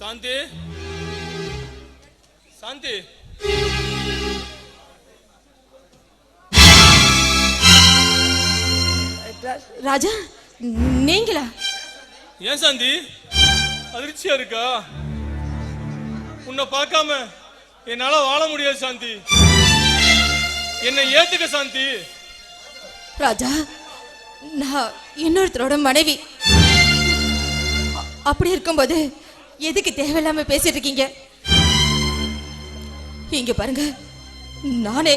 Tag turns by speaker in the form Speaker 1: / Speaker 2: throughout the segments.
Speaker 1: சாந்தி. சாந்தி.
Speaker 2: ராஜா நீங்களா?
Speaker 1: ஏன் சாந்தி? அதிர்ச்சியா இருக்கா? உன்னை பார்க்காம என்னால வாழ முடியாது சாந்தி. என்னை ஏத்துக்க சாந்தி.
Speaker 2: ராஜா நான் இன்னொருத்தரோட மனைவி. அப்படி இருக்கும்போது எதுக்கு தேவையில்லாம பேசிட்டு இருக்கீங்க? இங்க பாருங்க நானே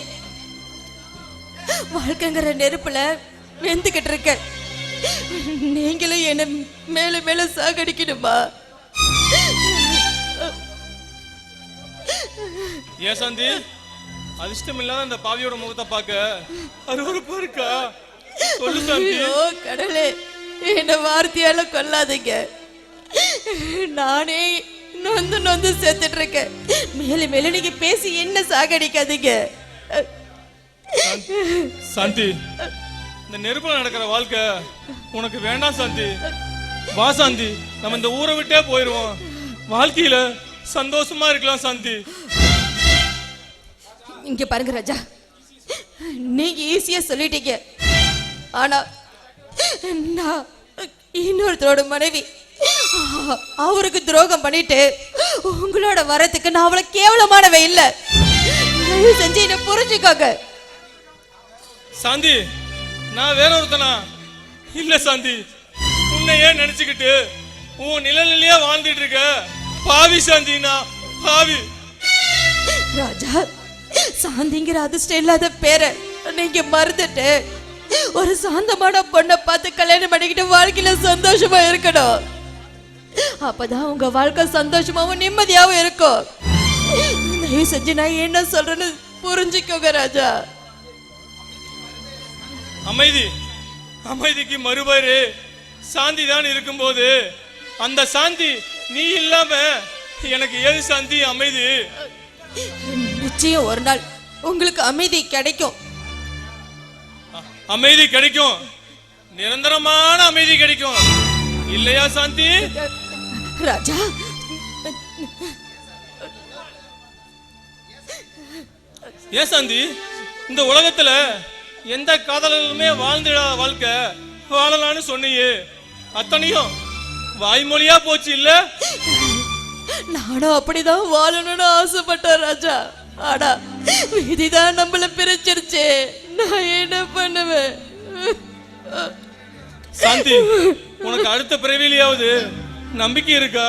Speaker 2: வாழ்க்கைங்கிற நெருப்புல வெந்துகிட்டு இருக்கேன். நீங்களும் என்ன மேல மேல சாகடிக்கணுமா?
Speaker 1: ஏன் சாந்தி அதிர்ஷ்டம் இல்லாத அந்த பாவியோட முகத்தை பார்க்க அருவருப்பா இருக்கா? சொல்லு சாந்தி.
Speaker 2: கடவுளே என்ன வார்த்தையால கொல்லாதீங்க. நானே நொந்து நொந்து செத்துட்டு இருக்கேன் மேல மேல நீங்க பேசி என்ன சாகடிக்காதீங்க.
Speaker 1: சாந்தி இந்த நெருப்புல நடக்கிற வாழ்க்கை உனக்கு வேண்டாம் சாந்தி. வா சாந்தி நம்ம இந்த ஊரை விட்டே போயிருவோம். வாழ்க்கையில சந்தோஷமா இருக்கலாம் சாந்தி.
Speaker 2: இங்க பாருங்க ராஜா. நீங்க ஈஸியா சொல்லிட்டீங்க. ஆனா நான் இன்னொருத்தரோட மனைவி அவருக்கு துரோகம் பண்ணிட்டு உங்களோட வரத்துக்கு நான் அவ்வளவு கேவலமானவ இல்ல. தயவு செஞ்சு என்ன புரிஞ்சுக்கோங்க.
Speaker 1: சாந்தி நான் வேற ஒருத்தனா? இல்ல சாந்தி உன்னை ஏன் நினைச்சுக்கிட்டு உன் நிழலிலேயே வாழ்ந்துட்டு இருக்க? பாவி சாந்தி நான் பாவி.
Speaker 2: ராஜா சாந்திங்கிற அதிர்ஷ்டம் இல்லாத பேரை நீங்க மறந்துட்டு ஒரு சாந்தமான பொண்ணை பார்த்து கல்யாணம் பண்ணிக்கிட்டு வாழ்க்கையில சந்தோஷமா இருக்கணும். அப்பதான் உங்க வாழ்க்கை சந்தோஷமாவும் நிம்மதியாவும் இருக்கும். தயவு செஞ்சு நான் என்ன சொல்றேன்னு புரிஞ்சுக்கோங்க ராஜா.
Speaker 1: அமைதி. அமைதிக்கு மறுபேறு. சாந்தி தான் இருக்கும்போது. அந்த சாந்தி நீ இல்லாம எனக்கு ஏது சாந்தி? அமைதி.
Speaker 2: நிச்சயம் ஒரு நாள் உங்களுக்கு அமைதி கிடைக்கும்.
Speaker 1: அமைதி கிடைக்கும். நிரந்தரமான அமைதி கிடைக்கும். இல்லையா சாந்தி?
Speaker 2: ராஜா.
Speaker 1: ஏன் சாந்தி இந்த உலகத்துல எந்த காதலனுமே வாழ்ந்துடாத வாழ்க்கை வாழலாம்னு சொன்னியே. அத்தனையும் வாய்மொழியா போச்சு இல்ல?
Speaker 2: நானும் அப்படிதான் வாழணும்னு ஆசைப்பட்டேன் ராஜா. ஆனா விதிதான் நம்மள பிரிச்சிருச்சே. நான் என்ன பண்ணுவேன்?
Speaker 1: சாந்தி உனக்கு அடுத்த பிறவிலையாவது நம்பிக்கை இருக்கா?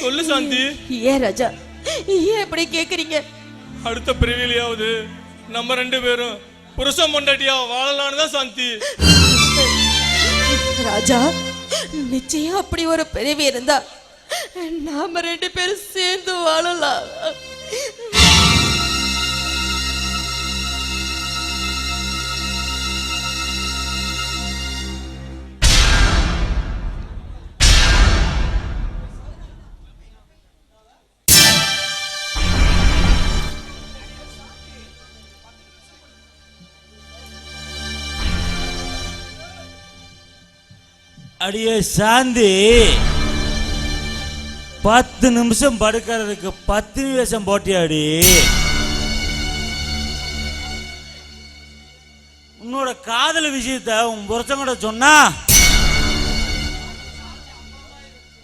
Speaker 1: சொல்லு சாந்தி.
Speaker 2: ஏன் ராஜா? ஏன் இப்படி கேக்குறீங்க?
Speaker 1: அடுத்த பிறவிலையாவது நம்ம ரெண்டு பேரும் புருஷன் பொண்டாட்டியா வாழலாம்னு தான் சாந்தி.
Speaker 2: ராஜா நிச்சயம் அப்படி ஒரு பிறவி இருந்தா நாம ரெண்டு பேரும் சேர்ந்து வாழலாம்.
Speaker 3: அடியே சாந்தி. பத்து நிமிஷம் படுக்கிறதுக்கு பத்து நிமிஷம் போட்டியாடி. உன்னோட காதல் விஷயத்த உன் புருஷங்கிட்ட சொன்னா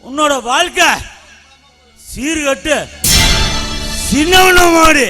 Speaker 3: உன்னோட வாழ்க்கை சீர்கட்டு சின்னவன மாடி